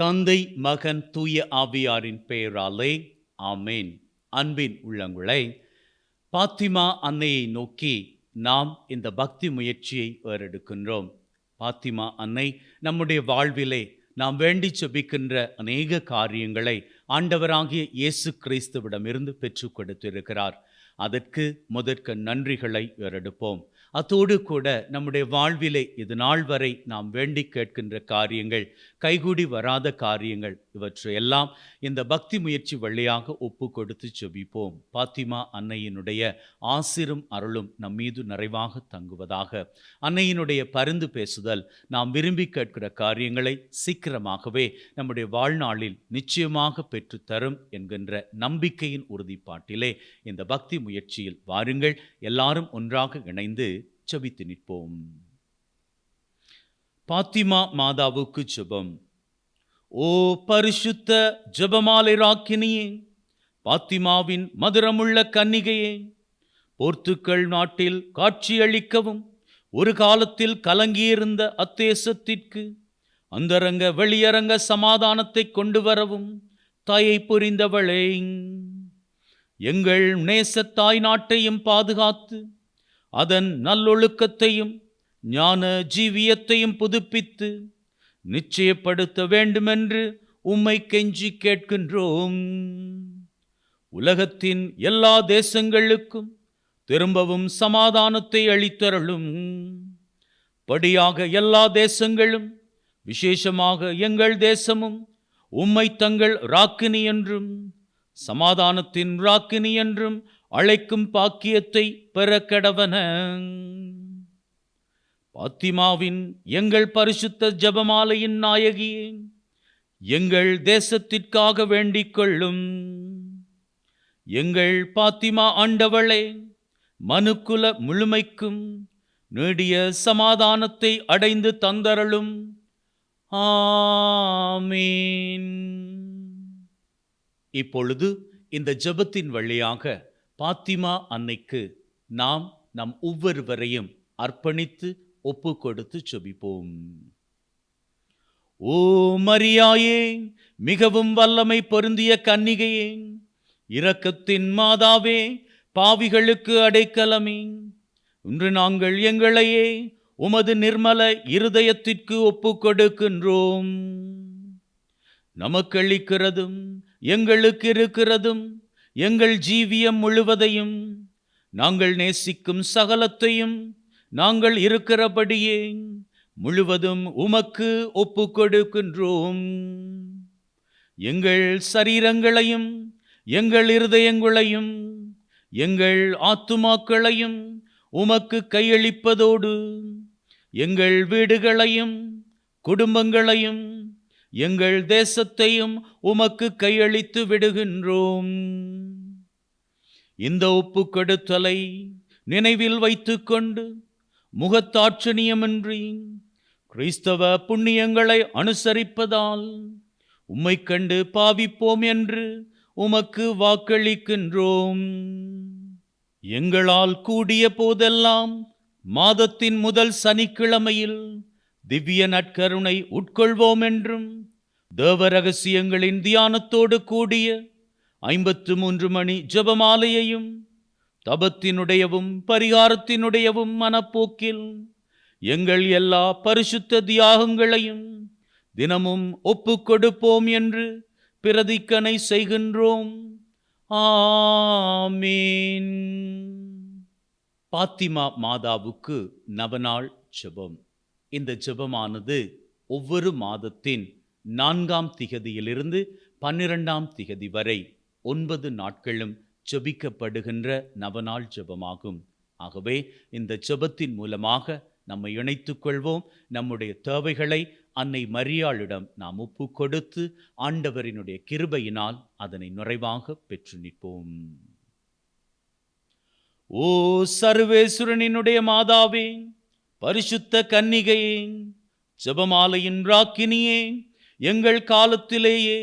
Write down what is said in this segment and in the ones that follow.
தந்தை மகன் தூய ஆவியாரின் பெயராலே ஆமேன். அன்பின் உள்ளங்களை பாத்திமா அன்னையை நோக்கி நாம் இந்த பக்தி முயற்சியை ஏறெடுக்கின்றோம். பாத்திமா அன்னை நம்முடைய வாழ்விலே நாம் வேண்டி செபிக்கின்ற அநேக காரியங்களை ஆண்டவராகிய இயேசு கிறிஸ்துவிடமிருந்து பெற்றுக் கொடுத்திருக்கிறார். அதற்கு முதற்க நன்றிகளை ஏறெடுப்போம். அத்தோடு கூட நம்முடைய வாழ்விலே இது நாள் வரை நாம் வேண்டி கேட்கின்ற காரியங்கள் கைகூடி வராத காரியங்கள் இவற்றையெல்லாம் இந்த பக்தி முயற்சி வழியாக ஒப்பு கொடுத்து செபிப்போம். பாத்திமா அன்னையினுடைய ஆசிரும் அருளும் நம் மீது நிறைவாக தங்குவதாக. அன்னையினுடைய பருந்து பேசுதல் நாம் விரும்பி கேட்கிற காரியங்களை சீக்கிரமாகவே நம்முடைய வாழ்நாளில் நிச்சயமாக பெற்றுத்தரும் என்கின்ற நம்பிக்கையின் உறுதிப்பாட்டிலே இந்த பக்தி முயற்சியில் வாருங்கள். எல்லாரும் ஒன்றாக இணைந்து ஜபித்து நிற்போம். பாத்திமா மாதாவுக்கு ஜெபம். ஓ பரிசுத்த ஜெபமாலை ராக்கினியே பாத்திமாவின் மதுரமுள்ள கன்னிகையே போர்த்துக்கல் நாட்டில் காட்சியளிக்கவும் ஒரு காலத்தில் கலங்கியிருந்த அத்தேசத்திற்கு அந்தரங்க வெளியரங்க சமாதானத்தை கொண்டு வரவும் தாயை புரிந்தவளே எங்கள் நேசத்தாய் தாய் நாட்டையும் பாதுகாத்து அதன் நல்லொழுக்கத்தையும் ஞான ஜீவியத்தையும் புதுப்பித்து நிச்சயப்படுத்த வேண்டுமென்று உம்மை கெஞ்சி கேட்கின்றோம். உலகத்தின் எல்லா தேசங்களுக்கும் திரும்பவும் சமாதானத்தை அளித்தருளும். படியாக எல்லா தேசங்களும் விசேஷமாக எங்கள் தேசமும் உம்மை தங்கள் ராக்கினி என்றும் சமாதானத்தின் ராக்கினி என்றும் அழைக்கும் பாக்கியத்தை பெற கடவன பாத்திமாவின் எங்கள் பரிசுத்த ஜபமாலையின் நாயகியே எங்கள் தேசத்திற்காக வேண்டிக் கொள்ளும். எங்கள் பாத்திமா ஆண்டவளே மனுக்குல முழுமைக்கும் நீடிய சமாதானத்தை அடைந்து தந்தரலும் ஆமீன். இப்பொழுது இந்த ஜெபத்தின் வழியாக பாத்திமா அன்னைக்கு நாம் நம் ஒவ்வொருவரையும் அர்ப்பணித்து ஒப்பு கொடுத்து ஜெபிப்போம். ஓ மரியாயே மிகவும் வல்லமை பொருந்திய கன்னிகையே இரக்கத்தின் மாதாவே பாவிகளுக்கு அடைக்கலமே. இன்று நாங்கள் எங்களையே உமது நிர்மல இருதயத்திற்கு ஒப்பு கொடுக்கின்றோம் நமக்களிக்கிறதும் எங்களுக்கு இருக்கிறதும் எங்கள் ஜீவியம் முழுவதையும் நாங்கள் நேசிக்கும் சகலத்தையும் நாங்கள் இருக்கிறபடியே முழுவதும் உமக்கு ஒப்பு கொடுக்கின்றோம் எங்கள் சரீரங்களையும் எங்கள் இருதயங்களையும் எங்கள் ஆத்துமாக்களையும் உமக்கு கையளிப்பதோடு எங்கள் வீடுகளையும் குடும்பங்களையும் எங்கள் தேசத்தையும் உமக்கு கையளித்து விடுகின்றோம். இந்த ஒப்பு கெடுத்தலை நினைவில் வைத்துக்கொண்டு முகத்தாட்சணியமின்றி கிறிஸ்தவ புண்ணியங்களை அனுசரிப்பதால் உம்மை கண்டு பாவிப்போம் என்று உமக்கு வாக்களிக்கின்றோம். எங்களால் கூடிய போதெல்லாம் மாதத்தின் முதல் சனிக்கிழமையில் திவ்ய நற்கருணை உட்கொள்வோம் என்றும் தேவ ரகசியங்களின் தியானத்தோடு கூடிய ஐம்பத்து மூன்று மணி ஜெபமாலையையும் தபத்தினுடையவும் பரிகாரத்தினுடையவும் மனப்போக்கில் எங்கள் எல்லா பரிசுத்த தியாகங்களையும் தினமும் ஒப்பு கொடுப்போம் என்று பிரதிக்கனை செய்கின்றோம். ஆமீன். பாத்திமா மாதாவுக்கு நவநாள் ஜெபம். இந்த ஜெபமானது ஒவ்வொரு மாதத்தின் நான்காம் திகதியிலிருந்து பன்னிரெண்டாம் திகதி வரை ஒன்பது நாட்களும் செபிக்கப்படுகின்ற நவநாள் ஜெபமாகும். ஆகவே இந்த ஜெபத்தின் மூலமாக நம்மை இணைத்து கொள்வோம். நம்முடைய தேவைகளை அன்னை மரியாளிடம் நாம் ஒப்பு கொடுத்து ஆண்டவரினுடைய கிருபையினால் அதனை நிறைவாக பெற்று நிற்போம். ஓ சர்வேசுரனினுடைய மாதாவே பரிசுத்த கன்னிகையே ஜெபமாலையின் ராக்கினியே எங்கள் காலத்திலேயே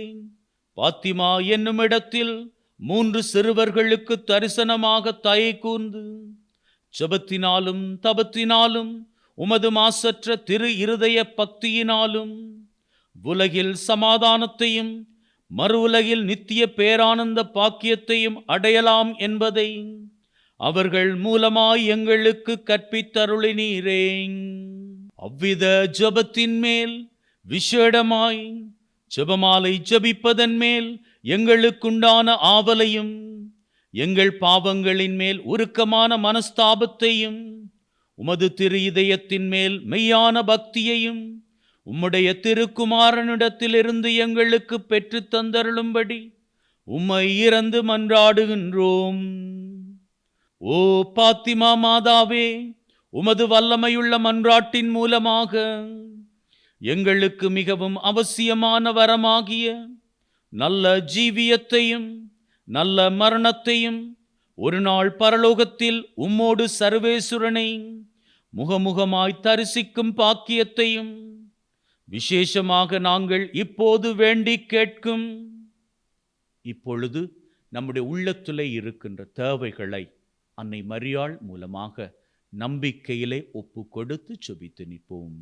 பாத்திமா என்னும் இடத்தில் மூன்று சிறுவர்களுக்கு தரிசனமாக தயை கூர்ந்து ஜெபத்தினாலும் தபத்தினாலும் உமது மாசற்ற திரு இருதய பக்தியினாலும் உலகில் சமாதானத்தையும் மறு உலகில் நித்திய பேரானந்த பாக்கியத்தையும் அடையலாம் என்பதை அவர்கள் மூலமாய் எங்களுக்கு கற்பித்தருளினீரேங் அவ்வித ஜபத்தின் மேல் விஷேடமாய் ஜெபமாலை ஜபிப்பதன் மேல் எங்களுக்குண்டான ஆவலையும் எங்கள் பாவங்களின் மேல் உருக்கமான மனஸ்தாபத்தையும் உமது திரு இதயத்தின் மேல் மெய்யான பக்தியையும் உம்முடைய திருக்குமாரனிடத்திலிருந்து எங்களுக்கு பெற்றுத் தந்தருளும்படி உம்மை இறந்து மன்றாடுகின்றோம். ஓ பாத்திமா மாதாவே உமது வல்லமையுள்ள மன்றாட்டின் மூலமாக எங்களுக்கு மிகவும் அவசியமான வரமாகிய நல்ல ஜீவியத்தையும் நல்ல மரணத்தையும் ஒரு நாள் பரலோகத்தில் உம்மோடு சர்வேசுரனை முகமுகமாய் தரிசிக்கும் பாக்கியத்தையும் விசேஷமாக நாங்கள் இப்போது வேண்டி கேட்கும். இப்பொழுது நம்முடைய உள்ளத்திலே இருக்கின்ற தேவைகளை அன்னை மரியாள் மூலமாக நம்பிக்கையிலே ஒப்பு கொடுத்து செபித்து நிற்போம்.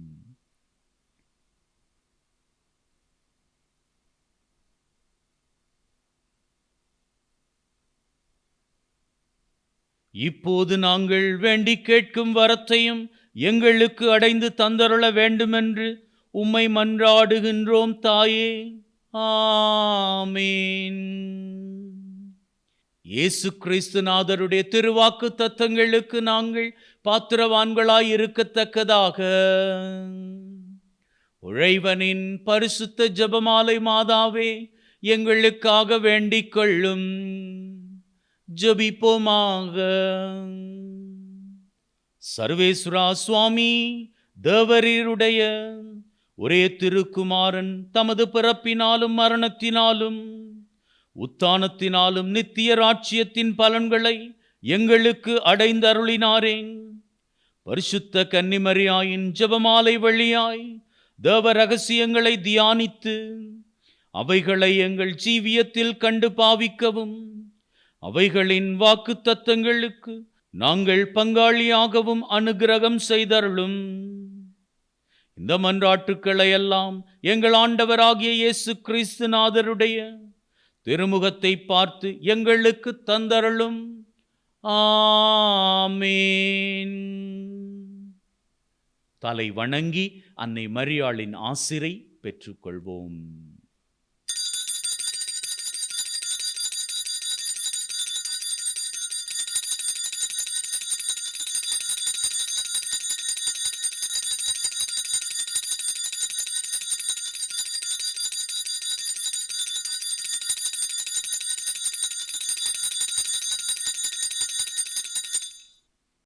இப்போது நாங்கள் வேண்டி கேட்கும் வரத்தையும் எங்களுக்கு அடைந்து தந்தருள வேண்டுமென்று உம்மை மன்றாடுகின்றோம் தாயே. ஆமீன். இயேசு கிறிஸ்துநாதருடைய திருவாக்கு தத்தங்களுக்கு நாங்கள் பாத்திரவான்களாய் இருக்கத்தக்கதாக. உழைவனின் பரிசுத்த ஜெபமாலை மாதாவே எங்களுக்காக வேண்டிக் கொள்ளும். ஜபிப்போமாக. சர்வேஸ்வரா சுவாமி தேவரீருடைய ஒரே திருக்குமாரன் தமது பிறப்பினாலும் மரணத்தினாலும் உத்தானத்தினாலும் நித்திய ராட்சியத்தின் பலன்களை எங்களுக்கு அடைந்தருளினாரேன் பரிசுத்த கன்னிமரியாயின் ஜெபமாலை வழியாய் தேவ ரகசியங்களை தியானித்து அவைகளை எங்கள் ஜீவியத்தில் கண்டு பாவிக்கவும். அவைகளின் வாக்கு தத்தங்களுக்கு நாங்கள் பங்காளியாகவும் அனுகிரகம் செய்தருளும். இந்த மன்றாட்டுக்களை எல்லாம் எங்கள் ஆண்டவராகிய இயேசு கிறிஸ்துநாதருடைய திருமுகத்தை பார்த்து எங்களுக்கு தந்தருளும். ஆமீன். தலை வணங்கி அன்னை மரியாளின் ஆசிரை பெற்றுக்கொள்வோம்.